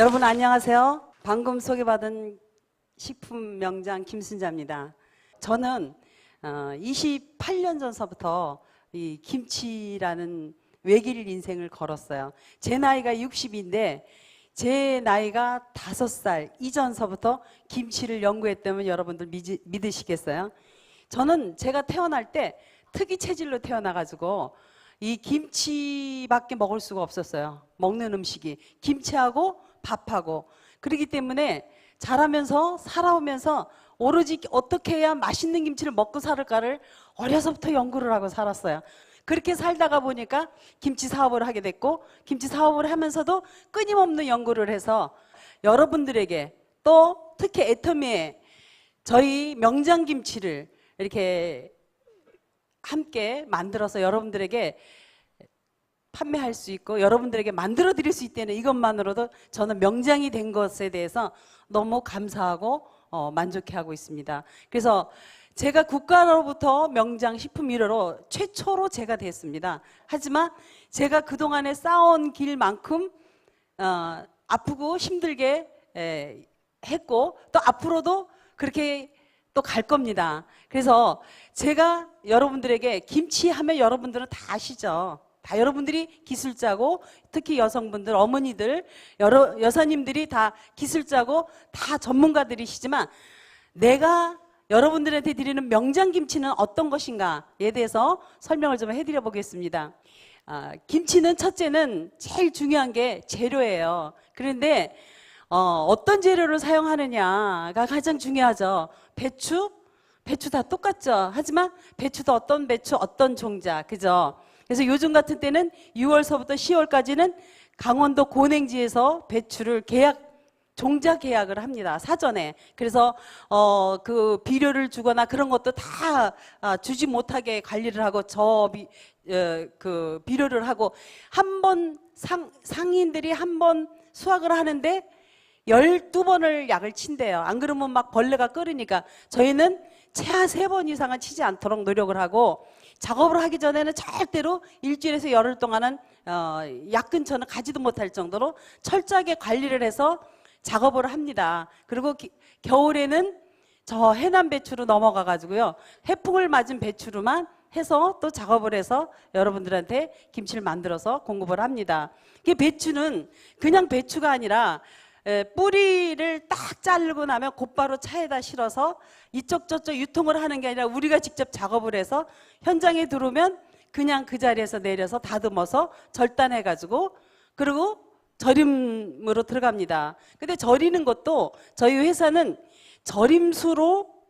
여러분 안녕하세요. 방금 소개받은 식품 명장 김순자입니다. 저는 어, 28년 전서부터 이 김치라는 외길 인생을 걸었어요. 제 나이가 60인데 제 나이가 5살 이전서부터 김치를 연구했다면 여러분들 믿으, 믿으시겠어요? 저는 제가 태어날 때 특이 체질로 태어나가지고 이 김치밖에 먹을 수가 없었어요. 먹는 음식이 김치하고 밥하고 그렇기 때문에 자라면서 살아오면서 오로지 어떻게 해야 맛있는 김치를 먹고 살을까를 어려서부터 연구를 하고 살았어요. 그렇게 살다가 보니까 김치 사업을 하게 됐고 김치 사업을 하면서도 끊임없는 연구를 해서 여러분들에게 또 특히 애터미에 저희 명장 김치를 이렇게 함께 만들어서 여러분들에게 판매할 수 있고 여러분들에게 만들어 드릴 수 있다는 이것만으로도 저는 명장이 된 것에 대해서 너무 감사하고 어, 만족해하고 있습니다. 그래서 제가 국가로부터 명장 식품 1호로 최초로 제가 됐습니다. 하지만 제가 그동안에 쌓아온 길만큼 어, 아프고 힘들게 에, 했고 또 앞으로도 그렇게 또 갈 겁니다. 그래서 제가 여러분들에게 김치 하면 여러분들은 다 아시죠? 다 여러분들이 기술자고 특히 여성분들, 어머니들, 여러 여사님들이 다 기술자고 다 전문가들이시지만 내가 여러분들한테 드리는 명장 김치는 어떤 것인가에 대해서 설명을 좀 해드려 보겠습니다. 아, 김치는 첫째는 제일 중요한 게 재료예요. 그런데 어, 어떤 재료를 사용하느냐가 가장 중요하죠. 배추, 배추 다 똑같죠. 하지만 배추도 어떤 배추, 어떤 종자, 그죠? 그래서 요즘 같은 때는 6월서부터 10월까지는 강원도 고냉지에서 배추를 계약 종자 계약을 합니다 사전에 그래서 어 그 비료를 주거나 그런 것도 다 아, 주지 못하게 관리를 하고 저그 비료를 하고 한 번 상 상인들이 한 번 수확을 하는데 12번을 약을 친대요. 안 그러면 막 벌레가 끓으니까 저희는 최하 세 번 이상은 치지 않도록 노력을 하고 작업을 하기 전에는 절대로 일주일에서 열흘 동안은 어, 약 근처는 가지도 못할 정도로 철저하게 관리를 해서 작업을 합니다. 그리고 기- 겨울에는 저 해남 배추로 넘어가 가지고요. 해풍을 맞은 배추로만 해서 또 작업을 해서 여러분들한테 김치를 만들어서 공급을 합니다. 이 배추는 그냥 배추가 아니라 에, 뿌리를 딱 자르고 나면 곧바로 차에다 실어서 이쪽 저쪽 유통을 하는 게 아니라 우리가 직접 작업을 해서 현장에 들어오면 그냥 그 자리에서 내려서 다듬어서 절단해 가지고 그리고 절임으로 들어갑니다. 근데 절이는 것도 저희 회사는 절임수로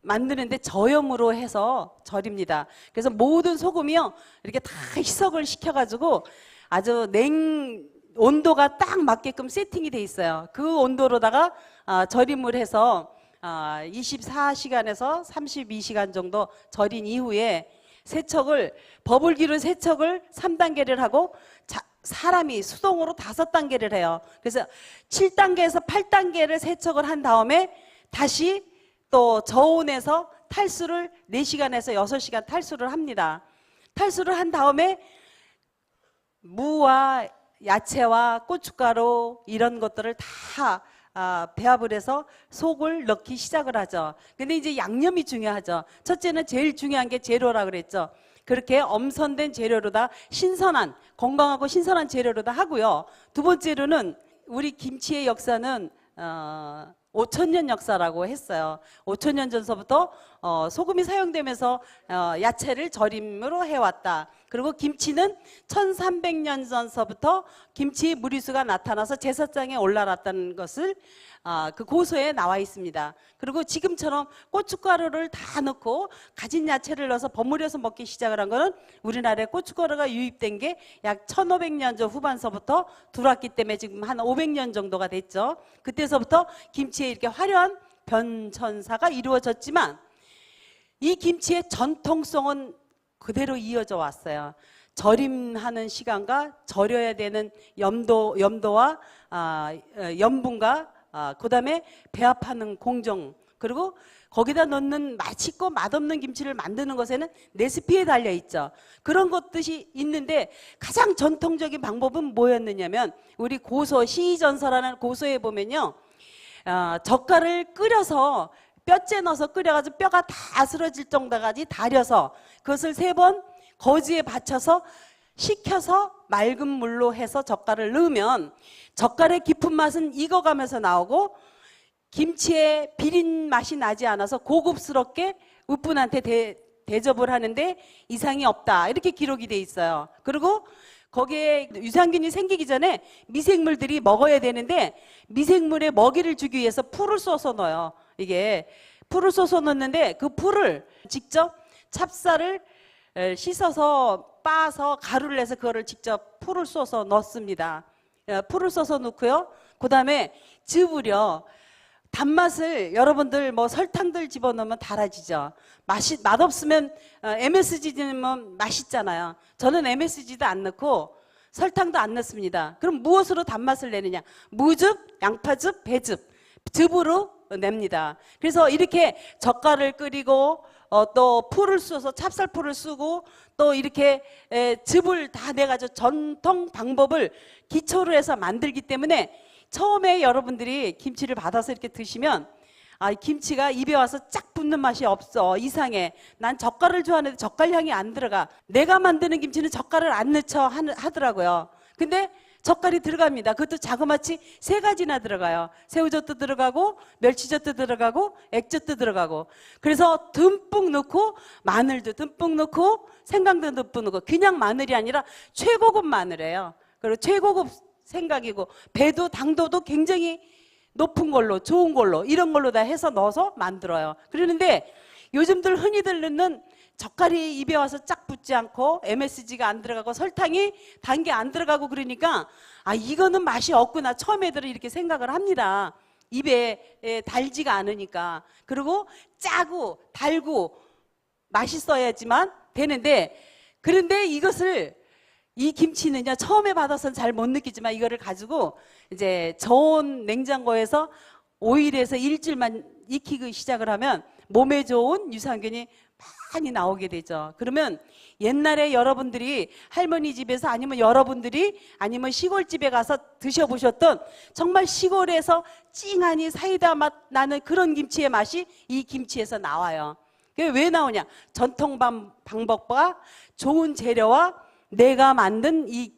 만드는데 저염으로 해서 절입니다. 그래서 모든 소금이요 이렇게 다 희석을 시켜가지고 아주 냉 온도가 딱 맞게끔 세팅이 돼 있어요. 그 온도로다가 아, 절임을 해서 아, 24시간에서 32시간 정도 절인 이후에 세척을 버블기로 세척을 3단계를 하고 자, 사람이 수동으로 다섯 단계를 해요. 그래서 7단계에서 8단계를 세척을 한 다음에 다시 또 저온에서 탈수를 4시간에서 6시간 탈수를 합니다. 탈수를 한 다음에 무와 야채와 고춧가루 이런 것들을 다 아, 배합을 해서 속을 넣기 시작을 하죠. 근데 이제 양념이 중요하죠. 첫째는 제일 중요한 게 재료라 그랬죠. 그렇게 엄선된 재료로다 신선한 건강하고 신선한 재료로다 하고요. 두 번째로는 우리 김치의 역사는 어, 5천 년 역사라고 했어요. 5천 년 전서부터 어, 소금이 사용되면서 어, 야채를 절임으로 해왔다. 그리고 김치는 1,300년 전서부터 김치의 무리수가 나타나서 제사장에 올라갔다는 것을 아, 그 고소에 나와 있습니다. 그리고 지금처럼 고춧가루를 다 넣고 가진 야채를 넣어서 버무려서 먹기 시작을 한 거는 우리나라에 고춧가루가 유입된 게 약 1500년 전 후반서부터 들어왔기 때문에 지금 한 500년 정도가 됐죠. 그때서부터 김치에 이렇게 화려한 변천사가 이루어졌지만 이 김치의 전통성은 그대로 이어져 왔어요. 절임하는 시간과 절여야 되는 염도 염도와 아, 어, 염분과 아, 그 다음에 배합하는 공정 그리고 거기다 넣는 맛있고 맛없는 김치를 만드는 것에는 레시피에 달려 있죠. 그런 것들이 있는데 가장 전통적인 방법은 뭐였느냐면 우리 고소 시전서라는 고소에 보면요. 어, 젓갈을 끓여서 뼈째 넣어서 끓여가지고 뼈가 다 쓰러질 정도까지 달여서 그것을 세 번 거지에 받쳐서 식혀서 맑은 물로 해서 젓갈을 넣으면 젓갈의 깊은 맛은 익어가면서 나오고 김치의 비린 맛이 나지 않아서 고급스럽게 우분한테 대, 대접을 하는데 이상이 없다 이렇게 기록이 돼 있어요. 그리고 거기에 유산균이 생기기 전에 미생물들이 먹어야 되는데 미생물에 먹이를 주기 위해서 풀을 쏘서 넣어요. 이게 풀을 쏘서 넣는데 그 풀을 직접 찹쌀을 에, 씻어서 빻아서 가루를 내서 그거를 직접 풀을 쏘서 넣습니다. 에, 풀을 쏘서 넣고요. 그 다음에 즙을요. 단맛을 여러분들 뭐 설탕들 집어넣으면 달아지죠. 맛이 맛없으면 어, MSG 넣으면 맛있잖아요. 저는 MSG도 안 넣고 설탕도 안 넣습니다. 그럼 무엇으로 단맛을 내느냐? 무즙, 양파즙, 배즙, 즙으로 냅니다. 그래서 이렇게 젓갈을 끓이고 어, 또 풀을 쏘서 찹쌀풀을 쓰고 또 이렇게 에, 즙을 다 내가지고 전통 방법을 기초로 해서 만들기 때문에 처음에 여러분들이 김치를 받아서 이렇게 드시면 아, 이 김치가 입에 와서 쫙 붙는 맛이 없어. 이상해. 난 젓갈을 좋아하는데 젓갈 향이 안 들어가. 내가 만드는 김치는 젓갈을 안. 하는- 하더라고요. 근데 젓갈이 들어갑니다. 그것도 자그마치 세 가지나 들어가요. 새우젓도 들어가고, 멸치젓도 들어가고, 액젓도 들어가고. 그래서 듬뿍 넣고, 마늘도 듬뿍 넣고, 생강도 듬뿍 넣고, 그냥 마늘이 아니라 최고급 마늘이에요. 그리고 최고급 생각이고, 배도 당도도 굉장히 높은 걸로, 좋은 걸로, 이런 걸로 다 해서 넣어서 만들어요. 그러는데 요즘들 흔히들 넣는 젓갈이 입에 와서 쫙 붙지 않고 MSG가 안 들어가고 설탕이 단 게 안 들어가고 그러니까 아, 이거는 맛이 없구나. 처음 애들은 이렇게 생각을 합니다. 입에 에, 달지가 않으니까. 그리고 짜고 달고 맛있어야지만 되는데 그런데 이것을 이 김치는요 처음에 받아서는 잘 못 느끼지만 이거를 가지고 이제 저온 냉장고에서 5일에서 일주일만 익히기 시작을 하면 몸에 좋은 유산균이 많이 나오게 되죠. 그러면 옛날에 여러분들이 할머니 집에서 아니면 여러분들이 아니면 시골집에 가서 드셔보셨던 정말 시골에서 찡하니 사이다 맛 나는 그런 김치의 맛이 이 김치에서 나와요. 그게 왜 나오냐? 전통 방- 방법과 좋은 재료와 내가 만든 이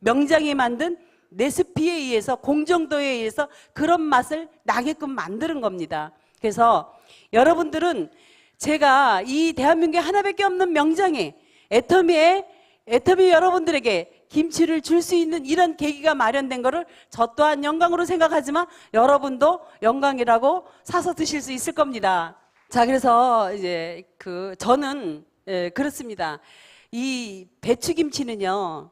명장이 만든 레시피에 의해서 공정도에 의해서 그런 맛을 나게끔 만드는 겁니다. 그래서 여러분들은 제가 이 대한민국에 하나밖에 없는 명장이 애터미에 애터미 여러분들에게 김치를 줄 수 있는 이런 계기가 마련된 거를 저 또한 영광으로 생각하지만 여러분도 영광이라고 사서 드실 수 있을 겁니다. 자, 그래서 이제 그 저는 예, 그렇습니다. 이 배추김치는요.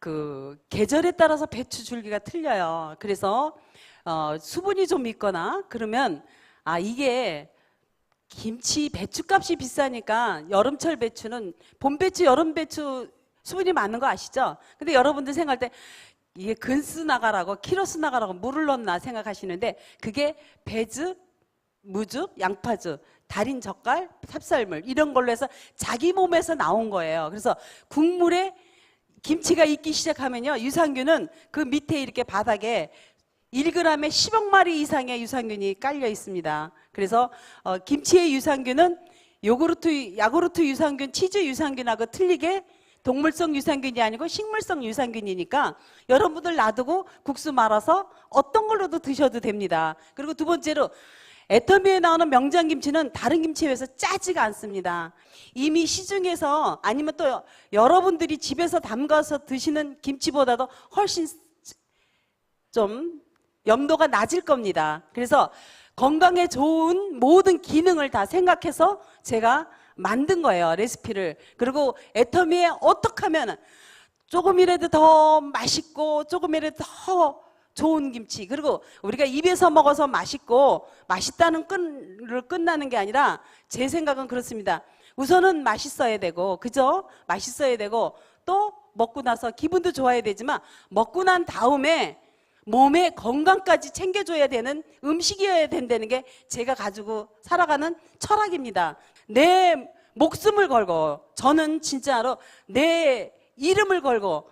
그 계절에 따라서 배추 줄기가 틀려요. 그래서 어, 수분이 좀 있거나 그러면 아 이게 김치 배추값이 비싸니까 여름철 배추는 봄 배추, 여름 배추 수분이 많은 거 아시죠? 근데 여러분들 생각할 때 이게 근스 나가라고 키로스 나가라고 물을 넣나 생각하시는데 그게 배즙, 무즙, 양파즙, 달인 젓갈, 찹쌀물 이런 걸로 해서 자기 몸에서 나온 거예요. 그래서 국물에 김치가 익기 시작하면요. 유산균은 그 밑에 이렇게 바닥에 1g에 10억 마리 이상의 유산균이 깔려 있습니다. 그래서 어, 김치의 유산균은 요구르트, 야구르트 유산균, 치즈 유산균하고 틀리게 동물성 유산균이 아니고 식물성 유산균이니까 여러분들 놔두고 국수 말아서 어떤 걸로도 드셔도 됩니다. 그리고 두 번째로 애터미에 나오는 명장 김치는 다른 김치에 비해서 짜지가 않습니다. 이미 시중에서 아니면 또 여러분들이 집에서 담가서 드시는 김치보다도 훨씬 좀 염도가 낮을 겁니다. 그래서 건강에 좋은 모든 기능을 다 생각해서 제가 만든 거예요. 레시피를. 그리고 애터미에 어떻게 하면 조금이라도 더 맛있고 조금이라도 더 좋은 김치. 그리고 우리가 입에서 먹어서 맛있고 맛있다는 끈을 끝나는 게 아니라 제 생각은 그렇습니다. 우선은 맛있어야 되고, 그죠? 맛있어야 되고, 또 먹고 나서 기분도 좋아야 되지만 먹고 난 다음에 몸의 건강까지 챙겨줘야 되는 음식이어야 된다는 게 제가 가지고 살아가는 철학입니다. 내 목숨을 걸고 저는 진짜로 내 이름을 걸고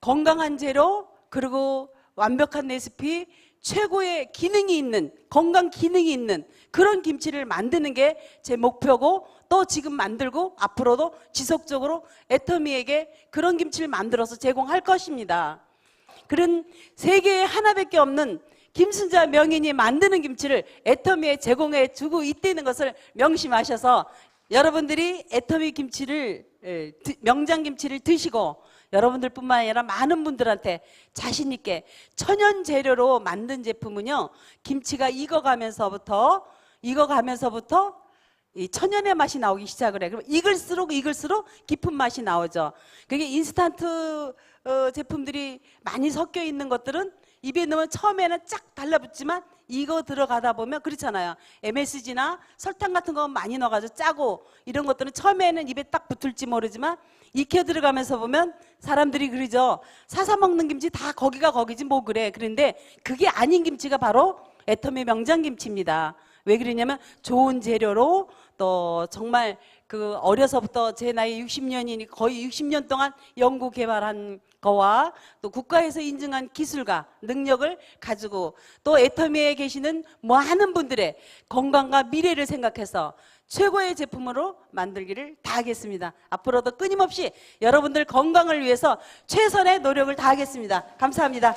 건강한 재료 그리고 완벽한 레시피 최고의 기능이 있는 건강 기능이 있는 그런 김치를 만드는 게 제 목표고 또 지금 만들고 앞으로도 지속적으로 애터미에게 그런 김치를 만들어서 제공할 것입니다. 그런 세계에 하나밖에 없는 김순자 명인이 만드는 김치를 애터미에 제공해 주고 있다는 것을 명심하셔서 여러분들이 애터미 김치를 명장 김치를 드시고 여러분들뿐만 아니라 많은 분들한테 자신 있게 천연 재료로 만든 제품은요 김치가 익어가면서부터 익어가면서부터 이 천연의 맛이 나오기 시작을 해. 그럼 익을수록 익을수록 깊은 맛이 나오죠. 그게 인스턴트 어, 제품들이 많이 섞여 있는 것들은 입에 넣으면 처음에는 쫙 달라붙지만 이거 들어가다 보면 그렇잖아요. MSG나 설탕 같은 거 많이 넣어가지고 짜고 이런 것들은 처음에는 입에 딱 붙을지 모르지만 익혀 들어가면서 보면 사람들이 그러죠. 사사 먹는 김치 다 거기가 거기지 뭐 그래. 그런데 그게 아닌 김치가 바로 애터미 명장 김치입니다. 왜 그러냐면 좋은 재료로 또 정말 그 어려서부터 제 나이 60년이니 거의 60년 동안 연구 개발한 거와 또 국가에서 인증한 기술과 능력을 가지고 또 애터미에 계시는 많은 분들의 건강과 미래를 생각해서 최고의 제품으로 만들기를 다하겠습니다. 앞으로도 끊임없이 여러분들 건강을 위해서 최선의 노력을 다하겠습니다. 감사합니다.